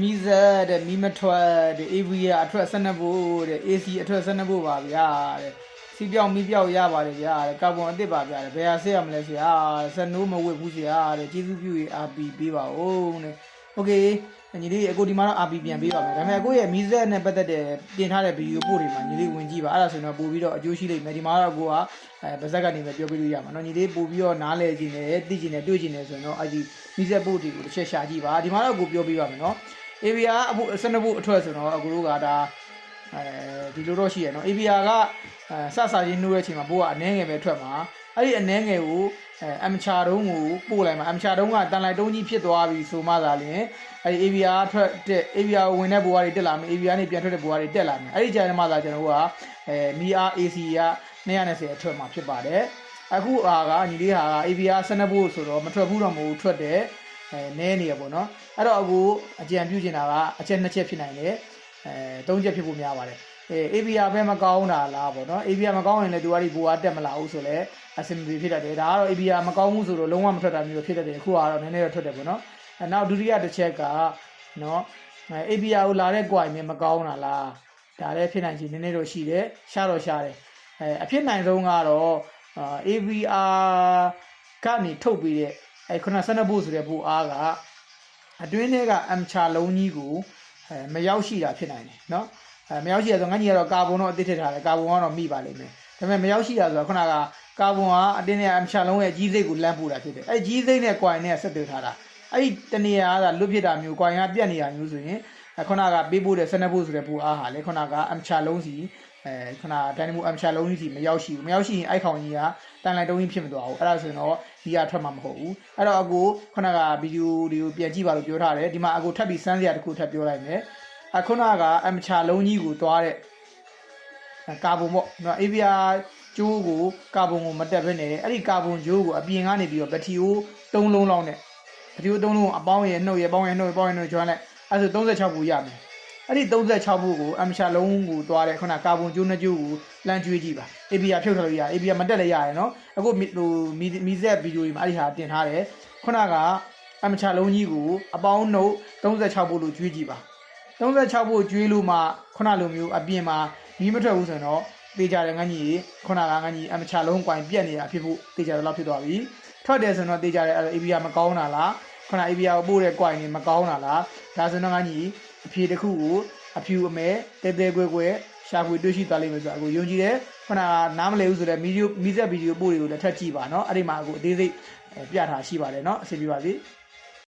မီဇက်တဲ့မီမထွက်တဲ့ AV ရအထွက်12ဘို့တဲ့ AC အထွက်12ဘို့ပါဗျာတဲ့စီပြောင်းမီပြောင်းရပါတယ်ဗျာတဲ့ကာဗွန်အစ်စ်ပါဗျာတဲ့ဘယ်ဟာဆက်ရမလဲဆရာစနိုးမဝစ်ဘူးဆရာတဲ့ကျေးဇူးပြုရေး RP ပေးပါဦးတဲ့โอเคညီလေးအခုဒီမှာတော့ RP ပြန်ပေးပါမယ်ဒါပေမဲ့အခုရဲ့မီဇက်နဲ့ပတ်သက်တဲ့တင်ထားတဲ့ဗီဒီယိုပို့တွေမှာညီလေးဝင်ကြည့်ပါအဲ့ဒါဆိုရင်တော့ပို့ပြီးတော့အကျိုးရှိလိမ့်မယ်ဒီမှာတော့ကိုကအဲဗဇက်ကနေပဲပြောပြလို့ရမှာเนาะညီလေးပို့ပြီးတော့နားလဲခြင်းနဲ့သိခြင်းနဲ့တွေ့ခြင်းနဲ့ဆိုရင်တော့အဲ့ဒီမီဇက်ပို့တွေကိုတစ်ချက်ရှာကြည့်ပါဒီမှာတော့ကိုပြောပြပါမယ်เนาะ ABR အဖို့12ဖို့အထွက်ဆိုတော့အကူတို့ကဒါအဲဒီလိုတော့ရှိရနော် ABR ကအဲစစချင်းနှိုးတဲ့အချိန်မှာဘိုးကအနှဲငယ်ပဲထွက်မှာအဲ့ဒီအနှဲငယ်ကိုအဲအမချာတုံးကိုပို့လိုက်မှာအမချာတုံးကတန်လိုက်တုံးကြီးဖြစ်သွားပြီဆိုမှသာလျှင်အဲ့ဒီ ABR ထွက်တဲ့ ABR ကိုဝင်တဲ့ဘိုးတွေတက်လာမယ် ABR နေပြန်ထွက်တဲ့ဘိုးတွေတက်လာမယ်အဲ့ဒီကြိုင်မှသာကျွန်တော်တို့ကအဲ MIR AC က220အထွက်မှာဖြစ်ပါတယ်အခုအားကညီလေးဟာက ABR 12ဖို့ဆိုတော့မထွက်ဘူးတော့မဟုတ်ထွက်တဲ့ အဲနဲနေရပေါ့နော်အဲ့တော့အခုအကြံပြုချင်တာကအချက်နှစ်ချက်ဖြစ်နိုင်တယ်အဲသုံးချက်ဖြစ်ဖို့များပါတယ်အဲ ABR ပဲမကောင်းတာလားပေါ့နော် ABR မကောင်းရင်လည်းသူကဒီဘူအားတက်မလာဘူးဆိုလည်းအဆင်ပြေဖြစ်တတ်တယ်ဒါကတော့ ABR မကောင်းဘူးဆိုတော့လုံးဝမထွက်တာမျိုးဖြစ်တတ်တယ်အခုကတော့နည်းနည်းတော့ထွက်တယ်ပေါ့နော်အဲနောက်ဒုတိယတစ်ချက်ကနော်အဲ ABR ကိုလာတဲ့ quai မြင်မကောင်းတာလားဒါလည်းဖြစ်နိုင်ချင်နည်းနည်းတော့ရှိတယ်ရှားတော့ရှားတယ်အဲအဖြစ်နိုင်ဆုံးကတော့အာ ABR ကနေထုတ်ပြီးတဲ့ အဲခုန12ဘို့ဆိုတဲ့ဘို့အားက အတွင်းထဲကအမ်ချာလုံးကြီးကိုအဲမရောက်ရှိတာဖြစ်နိုင်တယ်เนาะအဲမရောက်ရှိရဆိုငါကြီးကတော့ကာဗွန်တော့အသစ်ထည့်ထားတယ်ကာဗွန်ကတော့မိပါလိမ့်မယ်ဒါပေမဲ့မရောက်ရှိတာဆိုတော့ခုနကကာဗွန်ကအတင်းနဲ့အမ်ချာလုံးရဲ့ကြီးစိတ်ကိုလမ်းပို့တာဖြစ်တယ်အဲကြီးစိတ်နဲ့ coin နဲ့ဆက်သွယ်ထားတာအဲ့ဒီတနေရာကလွတ်ဖြစ်တာမျိုး coin ကပြတ်နေတာမျိုးဆိုရင်ခုနကပေးပို့တဲ့12ဖို့ဆိုတဲ့ပူအားဟာလေခုနကအမ်ချာလုံးစီ အဲခုနဒိုင်နမိုအမ်ချာလုံးကြီးစီမရောက်ရှိဘူးမရောက်ရှိရင်အိုက်ခေါင်ကြီးကတန်လိုက်တုံးကြီးဖြစ်မသွားဘူးအဲ့ဒါဆိုရင်တော့ဒီကထွက်မှာမဟုတ်ဘူးအဲ့တော့အကိုခုနကဗီဒီယိုတွေကိုပြန်ကြည့်ပါလို့ပြောထားတယ်ဒီမှာအကိုထပ်ပြီးစမ်းစရာတစ်ခုထပ်ပြောလိုက်မယ်အခုနကအမ်ချာလုံးကြီးကိုသွားတဲ့ကာဗွန်ပေါ့နော် ABR ကျိုးကိုကာဗွန်ကိုမတက်ဘဲနဲ့အဲ့ဒီကာဗွန်ကျိုးကိုအပြင်ကနေပြီးတော့ဘက်ထရီကို၃လုံးလောက်နဲ့ဘက်ထရီကို၃လုံးအပေါင်းရဲ့နှုတ်ရဲ့ပေါင်းရဲ့နှုတ်ရဲ့ပေါင်းရဲ့နှုတ်ကျွမ်းလိုက်အဲ့ဒါဆို36ဘူးရမယ် အဲ့ဒီ36ဘူးကိုအမ်ချာလုံးကိုသွားတဲ့ခုနကာဗွန်ကျိုးနှစ်ကျိုးကိုလမ်းကျွေးကြည့်ပါ ABR ဖြုတ်ထားလို့ရ ABR မတက်လည်းရတယ်နော်အခုဟိုမီမီဇက်ဗီဒီယိုတွေမှာအဲ့ဒီဟာတင်ထားတယ်ခုနကအမ်ချာလုံးကြီးကိုအပေါင်းနှုတ်36ဘူးလို့ကျွေးကြည့်ပါ36ဘူးကျွေးလို့မှခုနလိုမျိုးအပြင်မှာမီးမထွက်ဘူးဆိုရင်တော့တေးကြတယ်ငန်းကြီးခုနကငန်းကြီးအမ်ချာလုံးကွိုင်ပြက်နေတာဖြစ်ဖို့တေးကြတယ်လို့ဖြစ်သွားပြီထွက်တယ်ဆိုတော့တေးကြတယ်အဲ့ဒါ ABR မကောင်းတာလားခုန ABR ကိုပို့တဲ့ကွိုင်နေမကောင်းတာလားဒါဆိုတော့ငန်းကြီး အဖြေတစ်ခုကိုအဖြူအမဲတဲတဲကွဲကွဲရှာဖွေတွေ့ရှိသွားလိမ့်မယ်ဆိုတော့အခုယုံကြည်တယ်ခုနကနားမလည်ဘူးဆိုတော့မီဒီယိုမီဇက်ဗီဒီယိုပို့တွေကိုလည်းထပ်ကြည့်ပါเนาะအဲ့ဒီမှာအခုအသေးစိတ်ပြထားရှိပါတယ်เนาะအဆင်ပြေပါစေ။